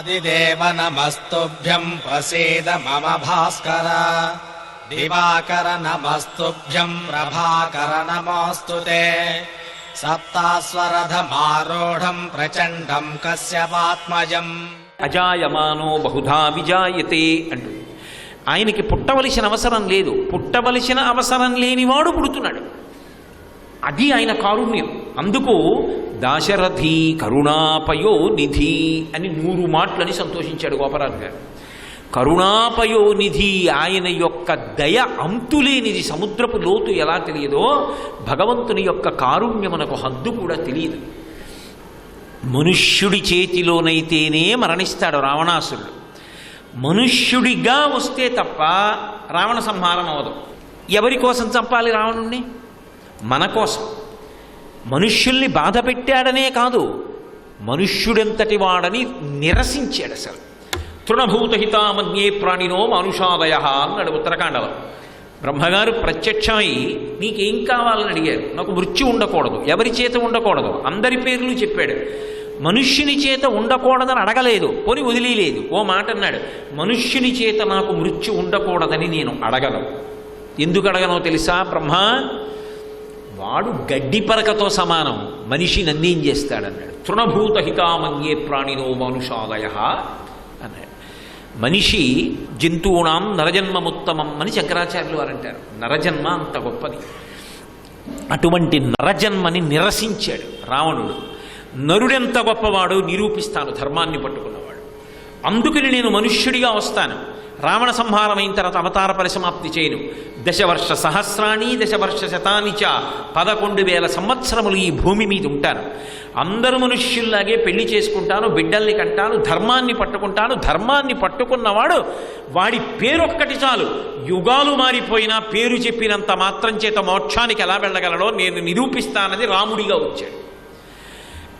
అదిదేవ నమస్తుభ్యం ప్రసీద మమ భాస్కర. దివాకర నమస్తుభ్యం ప్రభాకర నమోస్తు సప్తాస్వరథమారూఢం ప్రచండం కశ్యవాత్మజం అజాయమానో బహుధా విజాయతే అంటు. ఆయనకి పుట్టవలసిన అవసరం లేదు. పుట్టవలసిన అవసరం లేనివాడు పుడుతున్నాడు. అది ఆయన కారుణ్యం. అందుకు దాశరథి కరుణాపయో నిధి అని నూరు మాటలని సంతోషించాడు గోపరాజు గారు. కరుణాపయో నిధి ఆయన యొక్క దయ అంతులేనిది సముద్రపు లోతు ఎలా తెలియదో భగవంతుని యొక్క కారుణ్యమునకు హద్దు కూడా తెలియదు. మనుష్యుడి చేతిలోనైతేనే మరణిస్తాడు రావణాసురుడు. మనుష్యుడిగా వస్తే తప్ప రావణ సంహారం అవదు ఎవరి కోసం చంపాలి రావణుణ్ణి? మన కోసం. మనుష్యుల్ని బాధ పెట్టాడనే కాదు మనుష్యుడెంతటి వాడని నిరసించాడు అసలు. తృణభూతహితామన్యే ప్రాణినో మానుషాదయ అన్నాడు ఉత్తరకాండలో. బ్రహ్మగారు ప్రత్యక్షమై నీకేం కావాలని అడిగారు? నాకు మృత్యు ఉండకూడదు ఎవరి చేత ఉండకూడదు? అందరి పేర్లు చెప్పాడు. మనుష్యుని చేత ఉండకూడదని అడగలేదు పోని వదిలేలేదు ఓ మాట అన్నాడు. మనుష్యుని చేత నాకు మృత్యు ఉండకూడదని నేను అడగను. ఎందుకు అడగనో తెలుసా బ్రహ్మ? వాడు గడ్డి పరకతో సమానం. మనిషి నన్నేం చేస్తాడన్నాడు. తృణభూతహితామన్యే ప్రాణినో మనుషాలయ అన్నాడు. మనిషి జంతువునాం నరజన్మముత్తమం అని శంకరాచార్యులు వారు అంటారు నరజన్మ అంత గొప్పది. అటువంటి నరజన్మని నిరసించాడు రావణుడు. నరుడెంత గొప్పవాడు నిరూపిస్తాను ధర్మాన్ని పట్టుకున్నవాడు. అందుకని నేను మనుష్యుడిగా వస్తాను. రావణ సంహారమైన తర్వాత అవతార పరిసమాప్తి చేయను. దశవర్ష సహస్రాణి దశవర్ష శతాని చ పదకొండు వేల సంవత్సరములు ఈ భూమి మీద ఉంటాను. అందరు మనుష్యుల్లాగే పెళ్ళి చేసుకుంటాను బిడ్డల్ని కంటాను ధర్మాన్ని పట్టుకుంటాను ధర్మాన్ని పట్టుకున్నవాడు వాడి పేరొక్కటి చాలు. యుగాలు మారిపోయినా పేరు చెప్పినంత మాత్రం చేత మోక్షానికి ఎలా వెళ్ళగలడో నేను నిరూపిస్తానని రాముడిగా వచ్చాడు.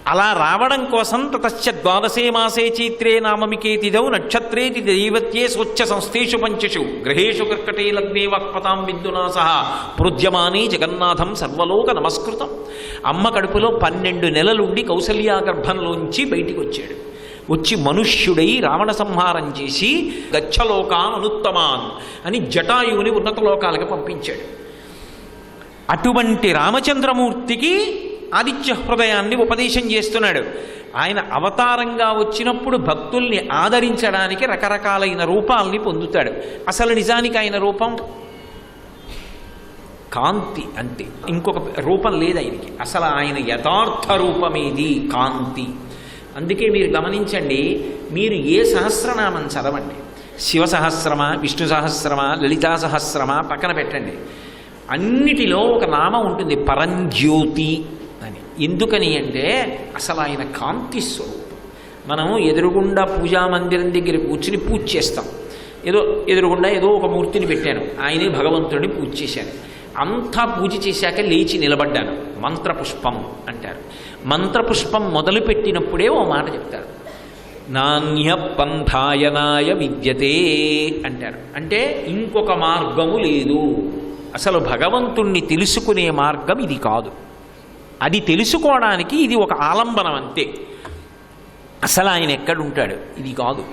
అలా రావడం కోసం తతశ్చ ద్వాదశే మాసే చైత్రే నామమికేతిదౌ నక్షత్రేతి దైవత్యే స్వచ్ఛ సంస్థేషు పంచషు. గ్రహేషు కర్కటే లగ్నే వాక్పతాం బిందునా సహా ప్రోద్యమానే జగన్నాథం సర్వలోక నమస్కృతం. అమ్మ కడుపులో పన్నెండు నెలలుండి కౌసల్యా గర్భంలోంచి బయటికి వచ్చాడు వచ్చి మనుష్యుడై రావణ సంహారం చేసి గచ్చలోకాన్ అనుత్తమాన్ అని జటాయువుని ఉన్నత లోకాలకు పంపించాడు. అటువంటి రామచంద్రమూర్తికి ఆదిత్య హృదయాన్ని ఉపదేశం చేస్తున్నాడు. ఆయన అవతారంగా వచ్చినప్పుడు భక్తుల్ని ఆదరించడానికి రకరకాలైన రూపాల్ని పొందుతాడు. అసలు నిజానికి ఆయన రూపం? కాంతి అంతే. ఇంకొక రూపం లేదు ఆయనకి. అసలు ఆయన యథార్థ రూపమేది? కాంతి. అందుకే మీరు గమనించండి మీరు ఏ సహస్రనామం చదవండి. శివ సహస్రమా విష్ణు సహస్రమా లలితా సహస్రమా పక్కన పెట్టండి. అన్నిటిలో ఒక నామం ఉంటుంది పరంజ్యోతి. ఎందుకని అంటే అసలు ఆయన కాంతి స్వరూపం. మనం ఎదురుగుండా పూజా మందిరం దగ్గర కూర్చుని పూజ చేస్తాం. ఏదో ఎదురుగుండా ఏదో ఒక మూర్తిని పెట్టాను. ఆయనే భగవంతుడిని పూజ చేశాను అంతా పూజ చేశాక లేచి నిలబడ్డాను. మంత్రపుష్పం అంటారు. మంత్రపుష్పం మొదలుపెట్టినప్పుడే ఓ మాట చెప్తారు. నాణ్య పంథాయనాయ విద్యతే అంటారు. అంటే ఇంకొక మార్గము లేదు. అసలు భగవంతుణ్ణి తెలుసుకునే మార్గం ఇది కాదు. అది తెలుసుకోవడానికి ఇది ఒక ఆలంబనం అంతే. అసలు ఆయన ఎక్కడుంటాడు? ఇది కాదు.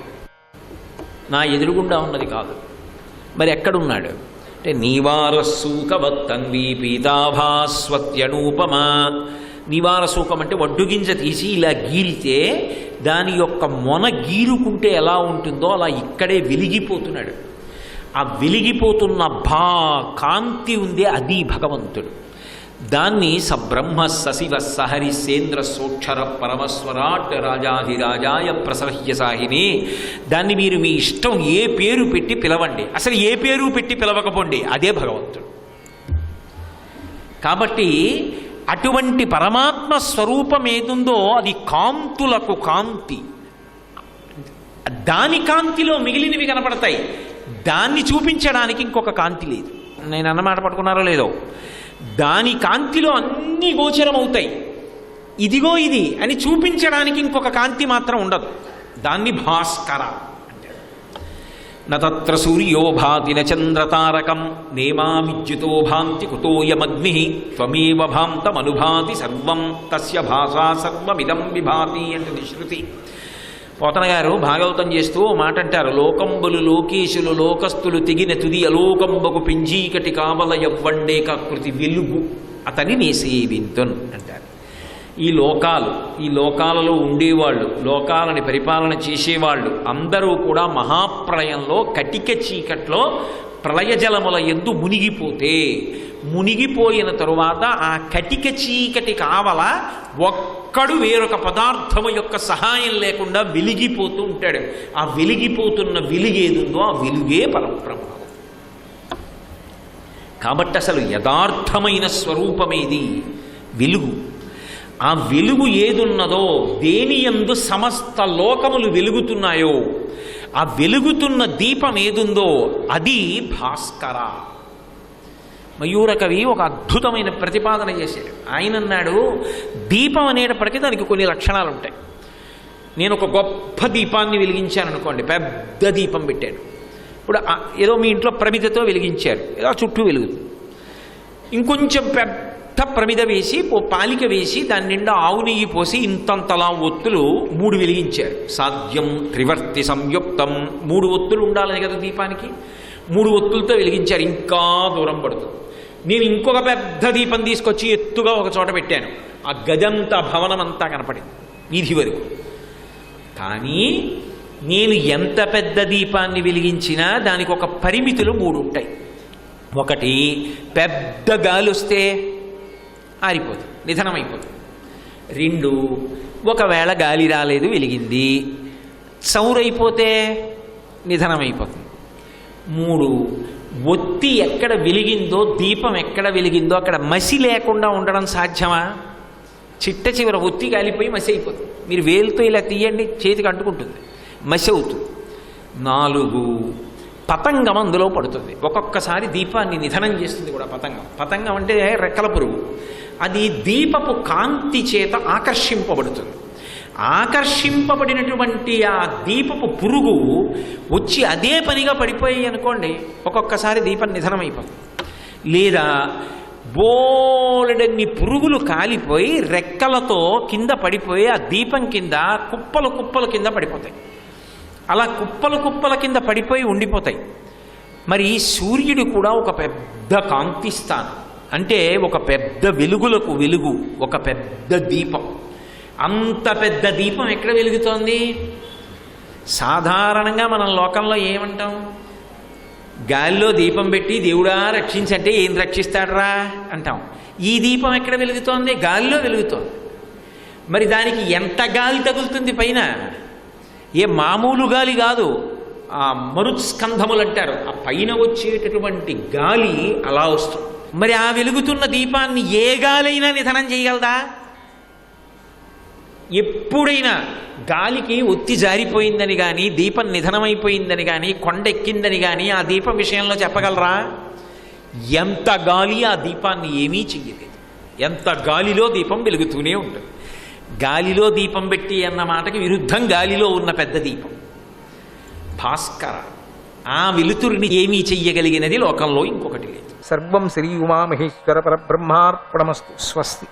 నా ఎదురుగుండా ఉన్నది కాదు. మరి ఎక్కడున్నాడు? అంటే నీవారసూకవత్తన్వి పీతాభాస్వత్యనూపమా. నివారసూకం అంటే వడ్డుగింజ తీసి ఇలా గీరితే దాని యొక్క మొన గీరుకుంటే ఎలా ఉంటుందో అలా ఇక్కడే వెలిగిపోతున్నాడు. ఆ వెలిగిపోతున్న భా కాంతి ఉందే అది భగవంతుడు. దాన్ని సబ్రహ్మ సశివ సహరి సేంద్ర సోక్షర పరమస్వరాట్ రాజాధిరాజాయ ప్రసహ్య సాహిని. దాన్ని మీరు మీ ఇష్టం ఏ పేరు పెట్టి పిలవండి. అసలు ఏ పేరు పెట్టి పిలవకపోండి. అదే భగవంతుడు. కాబట్టి అటువంటి పరమాత్మ స్వరూపం ఏదుందో అది కాంతులకు కాంతి. దాని కాంతిలో మిగిలినవి కనపడతాయి. దాన్ని చూపించడానికి ఇంకొక కాంతి లేదు. నేను అన్నమాట పట్టుకున్నారో లేదో? దాని కాంతిలో అన్నీ గోచరమవుతాయి. ఇదిగో ఇది అని చూపించడానికి ఇంకొక కాంతి మాత్రం ఉండదు. దాన్ని భాస్కర నత్ర సూర్యో భాతి న చంద్రతారకం నేమా విద్యుతో భాంతి కుతోయమగ్ని త్వమేవ భాంతమనుభాతి సర్వం తస్య భాషా సర్వమిదం విభాతి అంటే నిశ్రుతి. పోతన గారు భాగవతం చేస్తూ మాట అంటారు లోకంబులు లోకేశులు లోకస్తులు తెగిన తుది అలోకంబకు పింజీకటి కావల ఎవ్వండే కృతి వెలుగు. అతని నేసేవింతున్ అంటారు. ఈ లోకాలు ఈ లోకాలలో ఉండేవాళ్ళు లోకాలని పరిపాలన చేసేవాళ్ళు అందరూ కూడా మహాప్రయంలో కటిక చీకట్లో ప్రళయజలముల ఎందు మునిగిపోతే మునిగిపోయిన తరువాత ఆ కటిక చీకటి కావల ఒక్కడు వేరొక పదార్థము యొక్క సహాయం లేకుండా వెలిగిపోతూ ఉంటాడు. ఆ వెలిగిపోతున్న వెలుగేదుందో ఆ వెలుగే పరబ్రహ్మం. కాబట్టి అసలు యథార్థమైన స్వరూపమేది వెలుగు. ఆ వెలుగు ఏదున్నదో దేని ఎందు సమస్త లోకములు వెలుగుతున్నాయో ఆ వెలుగుతున్న దీపం ఏదుందో అది భాస్కర. మయూర కవి ఒక అద్భుతమైన ప్రతిపాదన చేశాడు ఆయన అన్నాడు దీపం అనేటప్పటికీ దానికి కొన్ని లక్షణాలు ఉంటాయి. నేను ఒక గొప్ప దీపాన్ని వెలిగించాను అనుకోండి పెద్ద దీపం పెట్టాను. ఇప్పుడు ఏదో మీ ఇంట్లో ప్రమిదతో వెలిగించారు ఏదో చుట్టూ వెలుగుతుంది. ఇంకొంచెం పెద్ద ప్రమిద వేసి ఓ పాలిక వేసి దాని నిండా ఆవు నెయ్యి పోసి ఇంతంతలా ఒత్తులు మూడు వెలిగించారు. సాధ్యం త్రివర్తి సంయుక్తం. మూడు ఒత్తులు ఉండాలని కదా దీపానికి. మూడు ఒత్తులతో వెలిగించారు. ఇంకా దూరం పడుతుంది. నేను ఇంకొక పెద్ద దీపం తీసుకొచ్చి ఎత్తుగా ఒక చోట పెట్టాను. ఆ గదంతా భవనం అంతా కనపడింది. వీధి వరకు. కానీ నేను ఎంత పెద్ద దీపాన్ని వెలిగించినా దానికి ఒక పరిమితులు మూడు ఉంటాయి ఒకటి పెద్ద గాలి వస్తే ఆరిపోతుంది నిధనమైపోతుంది రెండు ఒకవేళ గాలి రాలేదు వెలిగింది చౌరైపోతే నిధనమైపోతుంది. మూడు ఒత్తి ఎక్కడ వెలిగిందో దీపం ఎక్కడ వెలిగిందో అక్కడ మసి లేకుండా ఉండడం సాధ్యమా? చిట్ట చివర ఒత్తి కాలిపోయి మసి అయిపోతుంది. మీరు వేలుతో ఇలా తీయండి చేతికి అంటుకుంటుంది. మసి అవుతుంది. నాలుగు పతంగం అందులో పడుతుంది. ఒక్కొక్కసారి దీపాన్ని నిధనం చేస్తుంది కూడా పతంగం. పతంగం అంటే రెక్కల పురుగు. అది దీపపు కాంతి చేత ఆకర్షింపబడుతుంది. ఆకర్షింపబడినటువంటి ఆ దీపపు పురుగు వచ్చి అదే పనిగా పడిపోయి అనుకోండి ఒక్కొక్కసారి దీపం నిధనం అయిపోతుంది లేదా బోలెడన్ని పురుగులు కాలిపోయి రెక్కలతో కింద పడిపోయి ఆ దీపం కింద కుప్పలు కుప్పలు కింద పడిపోతాయి. అలా కుప్పలు కుప్పల కింద పడిపోయి ఉండిపోతాయి. మరి సూర్యుడు కూడా ఒక పెద్ద కాంతిస్థానం. అంటే ఒక పెద్ద వెలుగులకు వెలుగు ఒక పెద్ద దీపం. అంత పెద్ద దీపం ఎక్కడ వెలుగుతోంది? సాధారణంగా మనం లోకంలో ఏమంటాం? గాలిలో దీపం పెట్టి దేవుడా రక్షించంటే ఏం రక్షిస్తాడరా అంటాం. ఈ దీపం ఎక్కడ వెలుగుతోంది? గాలిలో వెలుగుతోంది. మరి దానికి ఎంత గాలి తగులుతుంది పైన? ఏ మామూలు గాలి కాదు. ఆ మరుత్స్కంధములు అంటారు. ఆ పైన వచ్చేటటువంటి గాలి అలా వస్తుంది. మరి ఆ వెలుగుతున్న దీపాన్ని ఏ గాలైనా నిధనం చేయగలదా? ఎప్పుడైనా గాలికి ఒత్తి జారిపోయిందని కానీ దీపం నిధనమైపోయిందని కానీ కొండెక్కిందని కానీ ఆ దీపం విషయంలో చెప్పగలరా? ఎంత గాలి ఆ దీపాన్ని ఏమీ చెయ్యలేదు. ఎంత గాలిలో దీపం వెలుగుతూనే ఉంటుంది. గాలిలో దీపం పెట్టి అన్న మాటకి విరుద్ధం గాలిలో ఉన్న పెద్ద దీపం. భాస్కర ఆ వెలుతురిని ఏమీ చెయ్యగలిగినది లోకంలో ఇంకొకటి లేదు. సర్వం శ్రీ ఉమామహేశ్వర పరబ్రహ్మార్పణమస్తు. స్వస్తి.